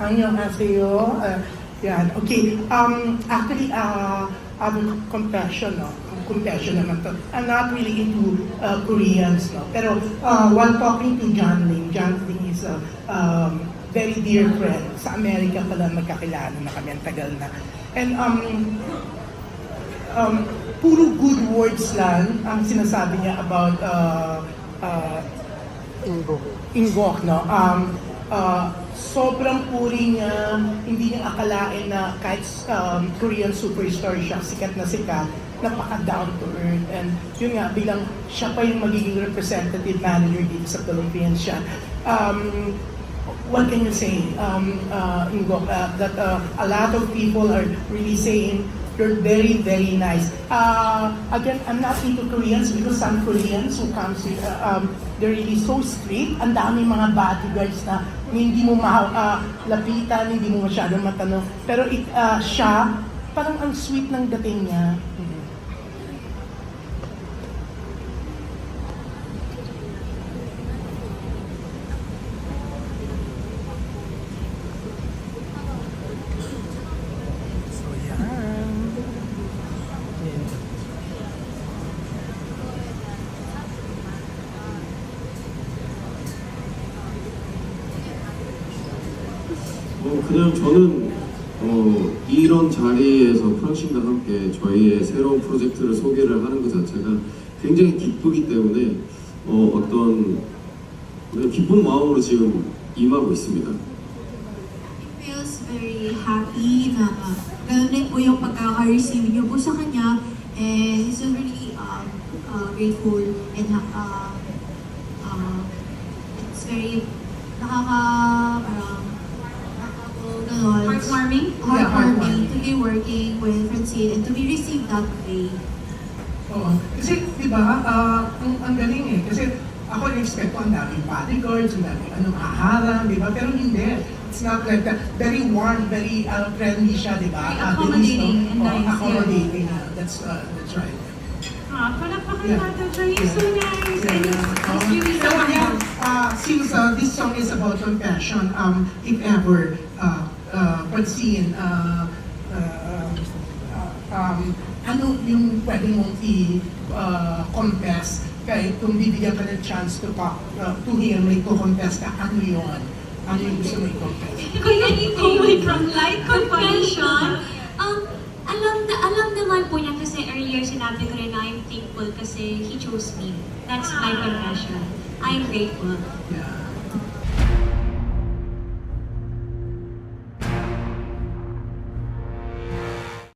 Annyeonghaseyo. Uh, ah, yan. Okay. Um, actually, uh, um, confession, no? Um, confession naman to. I'm not really into uh, Koreans, no? Pero uh, while talking to John Ling, John Ling is a uh, um, very dear friend. Sa Amerika pala magkakilala na kami, ang tagal na. And um, um, puro good words lang ang sinasabi niya about uh, uh, Ingok. Ingok, no? Um, uh, sobrang puri niya, hindi niya akalain na kahit um, Korean superstar siya, sikat na sikat, napaka down to earth. And yun nga, bilang siya pa yung magiging representative manager dito sa Philippines siya. Um, what can you say, um, uh, Ingok, uh, that uh, a lot of people are really saying you're very, very nice. Uh, again, I'm not into Koreans because some Koreans who comes here, uh, um, they're really so strict. Ang daming mga bodyguards na hindi mo ma uh, hindi mo masyadong matanong. Pero it, uh, siya, parang ang sweet ng dating niya. Mhm. 어, 그냥 저는 어, 이런 자리에서 프랑신과 함께 저희의 새로운 프로젝트를 소개를 하는 것 자체가 굉장히 기쁘기 때문에 어, 어떤 기쁜 마음으로 지금 임하고 있습니다. feels very happy na uh, ganun din po yung pagkaka-receive niyo po sa kanya and he's really um, uh, grateful and uh, uh, it's very nakaka Heartwarming? Yeah, heartwarming to be working with Francine and to be received that way. Oo. Kasi, di ba, ah, ang, ang galing eh. Kasi ako na-expect ko ang daming bodyguards, ang daming ano, haharang, di ba? Pero hindi. It's not like that. Very warm, very uh, friendly siya, di ba? Very Ah, accommodating Denise, and nice, yeah. accommodating. ah, That's, uh, that's right. Ah, palakpakan Yeah. natin siya. He's so nice. And he's, Yeah. he's really so Pero yeah, uh, since uh, this song is about compassion, um, if ever, uh, uh, Francine, uh, uh, uh, um, ano yung pwede mong i-confess kay kung bibigyan ka ng chance to talk, uh, to hear mo, i-confess ka, ano yun? Ano yung gusto mo i-confess? Kuya Nico, from light confession, um, alam na alam naman po niya kasi earlier sinabi ko rin na I'm thankful kasi he chose me. That's my confession. I'm grateful. Yeah.